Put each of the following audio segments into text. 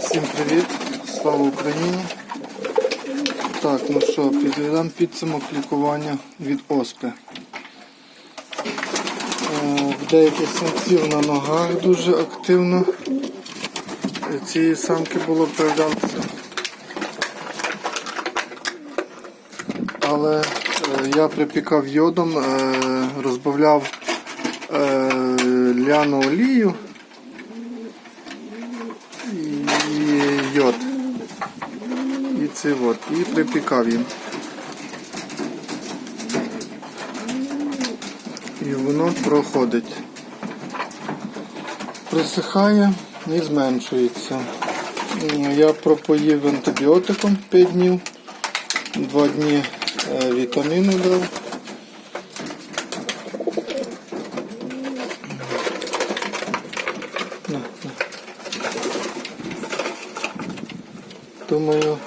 Всім привіт! Слава Україні! Так, ну що, підведемо підсумок лікування від оспи. Е, В деяких самців на ногах дуже активно. У цієї самки було проявлятися. Але е, я припікав йодом, е, розбавляв е, ляну олію і йод. І це от. І припікав їм. І воно проходить. Присихає і зменшується. Я пропоїв антибіотиком 5 днів, 2 дні е, вітаміни дав. На, на. Думаю,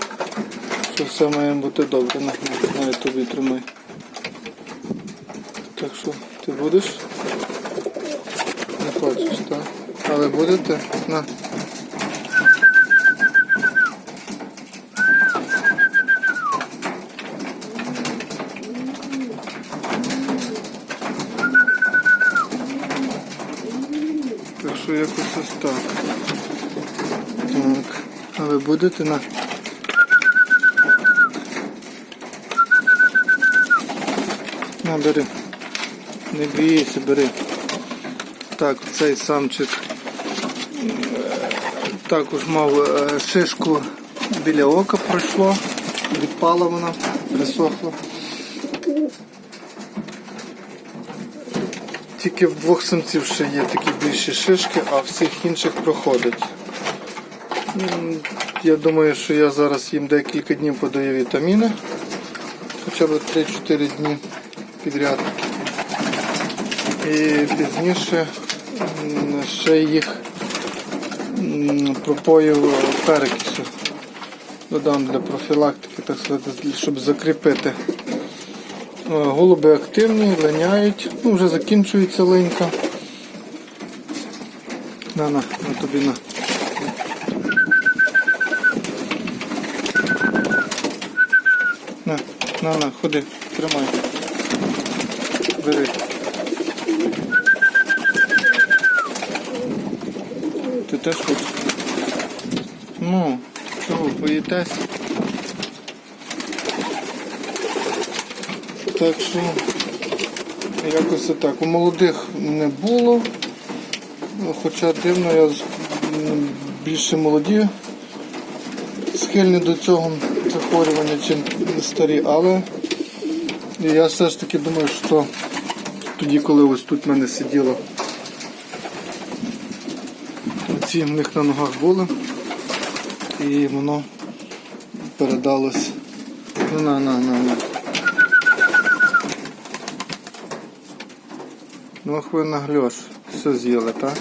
що все має бути добре. На, на, на тобі тримай. Так що, ти будеш? Не хочеш, так? Але будете? На. Так що якось ось так. Так. А ви будете на. На, бери. Не бійся, бери. Так, цей самчик також мав е, шишку біля ока пройшло, відпала вона, присохла. Тільки в двох самців ще є такі більші шишки, а всіх інших проходить. Я думаю, що я зараз їм декілька днів подаю вітаміни. Хоча б 3-4 дні підряд. І пізніше ще їх м, пропою перекису. Додам для профілактики, так сказати, щоб закріпити. Е, Голуби активні, линяють, ну вже закінчується линька. На, на, на тобі на. На, на, на, ходи, тримай. Бери. Ти теж хочеш? Ну, чого, боїтесь? Так що якось отак. У молодих не було. Хоча дивно, я більше молоді схильні до цього захворювання, чим старі, але я все ж таки думаю, що тоді, коли ось тут в мене сиділо, ці в них на ногах були, і воно передалось. Ну, на, на, на, на. Ну, ах ви нагльош, все з'їли, так?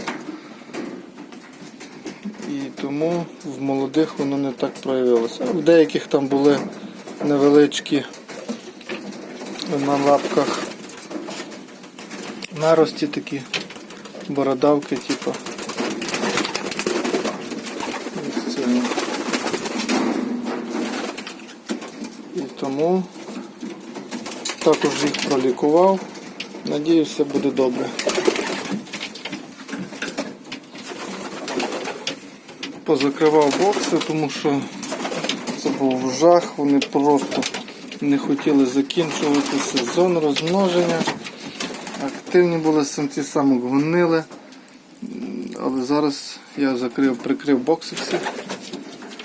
І тому в молодих воно не так проявилося. В деяких там були невеличкі на лапках нарості такі, бородавки, типу. І тому також їх пролікував. Надіюсь, все буде добре. Позакривав бокси, тому що це був жах, вони просто не хотіли закінчувати сезон розмноження. Активні були самці самок гонили. Але зараз я закрив, прикрив бокси всі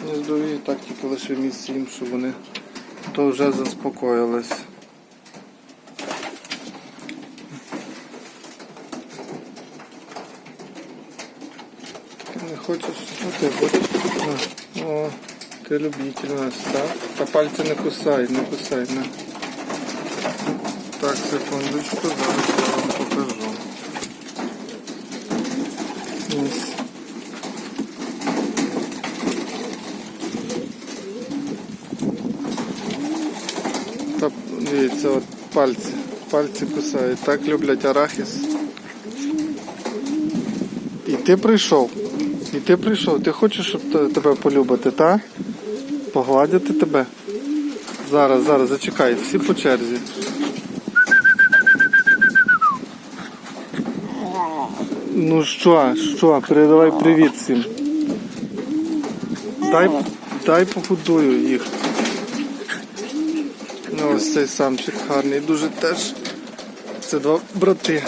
гніздові, так тільки лише місце їм, щоб вони то вже заспокоїлись. Ти не хочеш? Ну ти будеш? На. О, ти любитель у нас, так? Та пальці не кусай, не кусай, на. Так, секундочку, зараз я вам покажу. Ось. Та, дивіться, от пальці. Пальці кусають. Так люблять арахіс. І ти прийшов. І ти прийшов, ти хочеш, щоб тебе полюбити, та? Погладити тебе? Зараз, зараз, зачекай, всі по черзі. Ну що, що, передавай привіт всім. Дай, дай погодую їх. Ну, ось цей самчик гарний, дуже теж. Це два брати.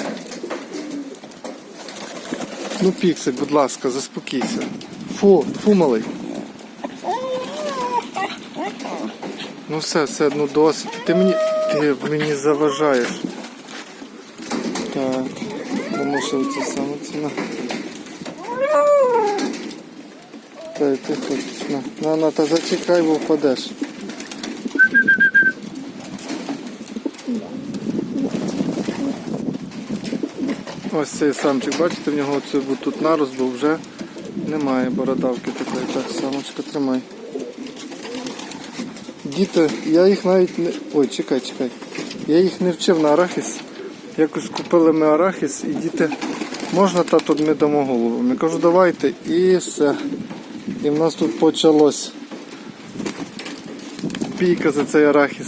Ну, піксик, будь ласка, заспокійся. Фу, фу, малий. Ну все, все, ну досить. Ти мені. Ти мені заважаєш. Так. Це саме ціна. Та й ти хочеш. На, на, на, та зачекай, бо впадеш. Ось цей самчик, бачите, в нього оце тут нарост був вже немає бородавки такої. Так, самочка тримай. Діти, я їх навіть не. Ой, чекай, чекай. Я їх не вчив на арахіс. Якось купили ми арахіс і діти, можна тату ми дамо голову. Я кажу, давайте і все. І в нас тут почалось бійка за цей арахіс.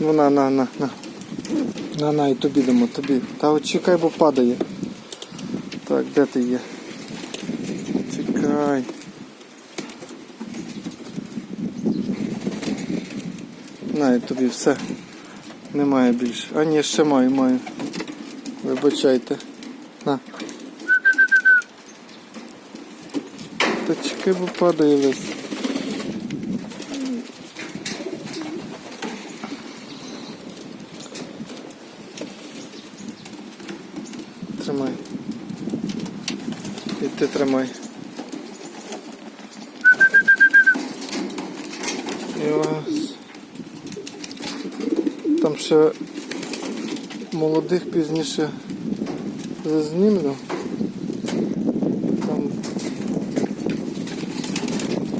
Ну на, на, на, на. На, на, і тобі дамо, тобі. Та от чекай, бо падає. Так, де ти є? Чекай. На, і тобі все. Немає більше. А ні, ще маю, маю. Вибачайте. На. Та чекай, бо падає весь. Тримай. І ти тримай. Там ще молодих пізніше зазнімлю. Там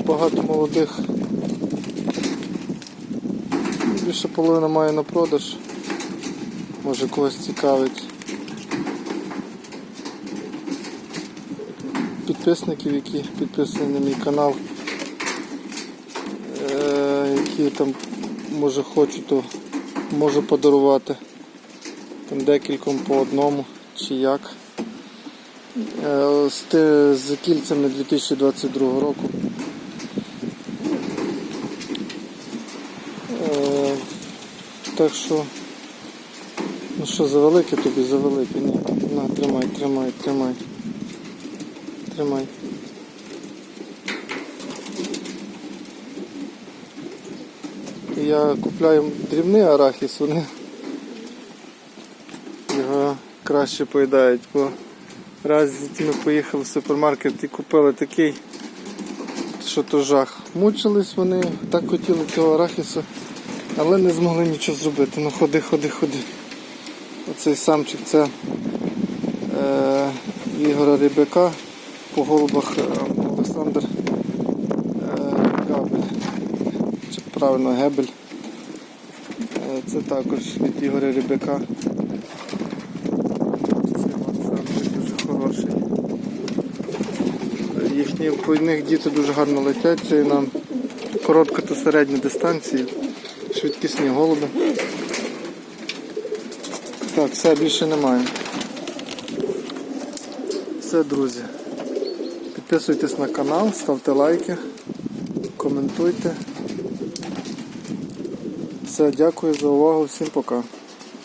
багато молодих. Більше половина має на продаж. Може когось цікавить. Підписників, які підписані на мій канал, е, які там може хочуть, то можу подарувати там декільком по одному чи як. Е, З, кільцями 2022 року. Е, Так що, ну що, завелике тобі, завелике, ні. На, тримай, тримай, тримай. Тримай. Я купляю дрібний арахіс, вони його краще поїдають, бо раз з дітьми поїхали в супермаркет і купили такий, що то жах. Мучились вони, так хотіли цього арахісу, але не змогли нічого зробити. Ну ходи, ходи, ходи. Оцей самчик це е, Ігора Рибака по голубах е, Олександр е, Габель. Чи правильно Гебель. Е, Це також від Ігоря Рибака. Це дуже хороший. Їхні по них діти дуже гарно летять. Це на коротко та середню дистанції. Швидкісні голуби. Так, все більше немає. Все, друзі. Підписуйтесь на канал, ставте лайки, коментуйте. Все, дякую за увагу, всім пока.